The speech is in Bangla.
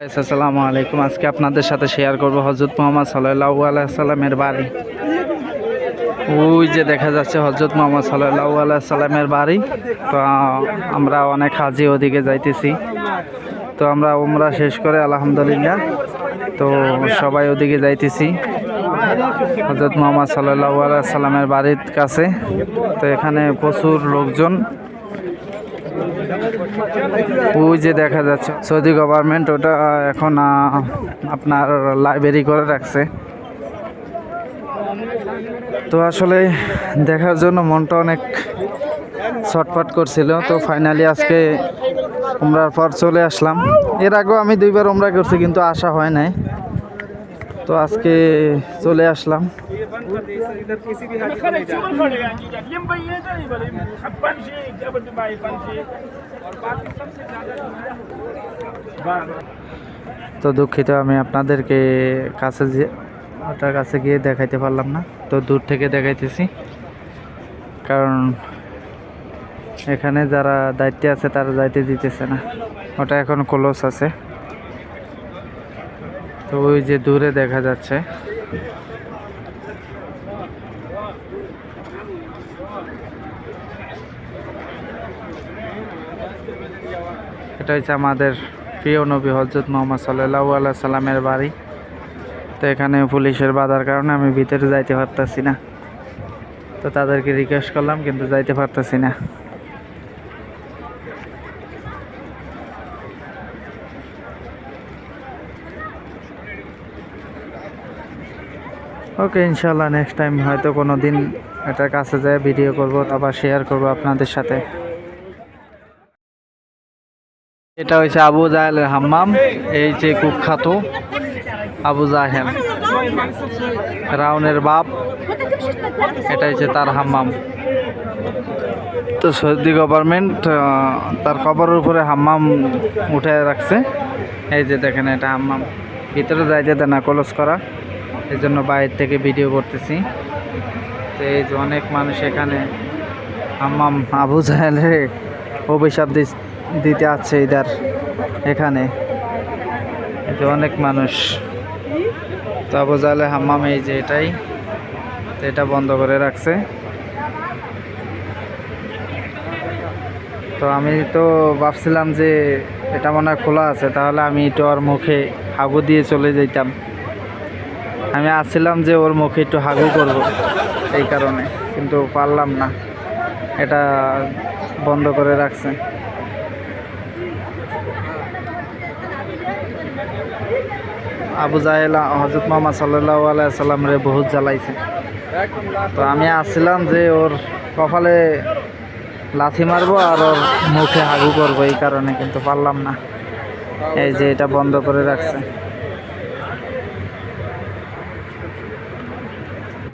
আসসালামু আলাইকুম আজকে আপনাদের সাথে শেয়ার করব হজরত মোহাম্মদ সাল্লাহ আলাইসাল্লামের বাড়ি। ওই যে দেখা যাচ্ছে হজরত মোহাম্মদ সাল্লাহ আলাইসাল্লামের বাড়ি। তো, আমরা অনেক হাজি ওদিকে যাইতেছি। তো, আমরা উমরা শেষ করে, আলহামদুলিল্লাহ। তো, সবাই ওদিকে যাইতেছি। হজরত মোহাম্মদ সাল্লাহ আলাইসাল্লামের বাড়ির কাছে। তো, এখানে প্রচুর লোকজন। ওই যে দেখা যাচ্ছে, সৌদি গভর্নমেন্ট ওটা এখন আপনার লাইব্রেরি করে রাখছে। তো আসলে দেখার জন্য মনটা অনেক ছটফট করছিল। তো ফাইনালি আজকে উমরার পর চলে আসলাম। এর আগেও আমি দুইবার উমরা করছি, কিন্তু আসা হয় নাই। তো আজকে চলে আসলাম। তো দুঃখিত আমি আপনাদেরকে কাছে যে আপনার কাছে গিয়ে দেখাইতে পারলাম না। তো দূর থেকে দেখাইতেছি। কারণ এখানে যারা দায়িত্বে আছে তারা যাইতে দিতেছে না। ওটা এখন ক্লোজ আছে। তো ওই যে দূরে দেখা যাচ্ছে। এটা হচ্ছে আমাদের প্রিয় নবী হজরত মোহাম্মদ সাল্লাহ আল্লাহ সাল্লামের বাড়ি। তো এখানে পুলিশের বাধার কারণে আমি ভিতরে যাইতে পারতাছি না। তো তাদেরকে রিকোয়েস্ট করলাম, কিন্তু যাইতে পারতাছি না। ওকে ইনশাল্লাহ নেক্সট টাইম হয়তো কোনো দিন এটার কাছে যায় ভিডিও করব, আবার শেয়ার করব আপনাদের সাথে। এটা হচ্ছে আবু জাহেলের হাম্মাম, এই যে কুখ্যাত আবু জাহেল। রাউনের বাপ, এটা হচ্ছে তার হাম্মাম। তো সৌদি গভর্নমেন্ট তার কবরের উপরে হাম্মাম উঠে রাখছে। এই যে দেখেন এটা হাম্মাম। ভিতরে যাইতে দেয় না কলস করা। এই জন্য বাইরে থেকে ভিডিও করতেছি। তো এই যে অনেক মানুষ এখানে হাম্মাম আবু জাহেলের অভিশাপ দিতে আছে ইদার এখানে। এই যে অনেক মানুষ। তো আবু জাহেলের হাম্মাম এই যে এটাই এটা বন্ধ করে রাখছে। তো আমি তো ভাবছিলাম যে এটা মনে হয় খোলা আছে, তাহলে আমি একটু ওর মুখে হাগু দিয়ে চলে যেতাম আমি আসছিলাম যে ওর মুখে একটু হাগু করব এই কারণে, কিন্তু পারলাম না। এটা বন্ধ করে রাখছে। আবু জাহেল হজরত মোহাম্মদ সাল্লাহ আলাইসাল্লাম রে বহুত জ্বালাইছে। তো আমি আসছিলাম যে ওর কপালে লাথি মারবো আর ওর মুখে হাগু করব এই কারণে, কিন্তু পারলাম না। এই যে এটা বন্ধ করে রাখছে।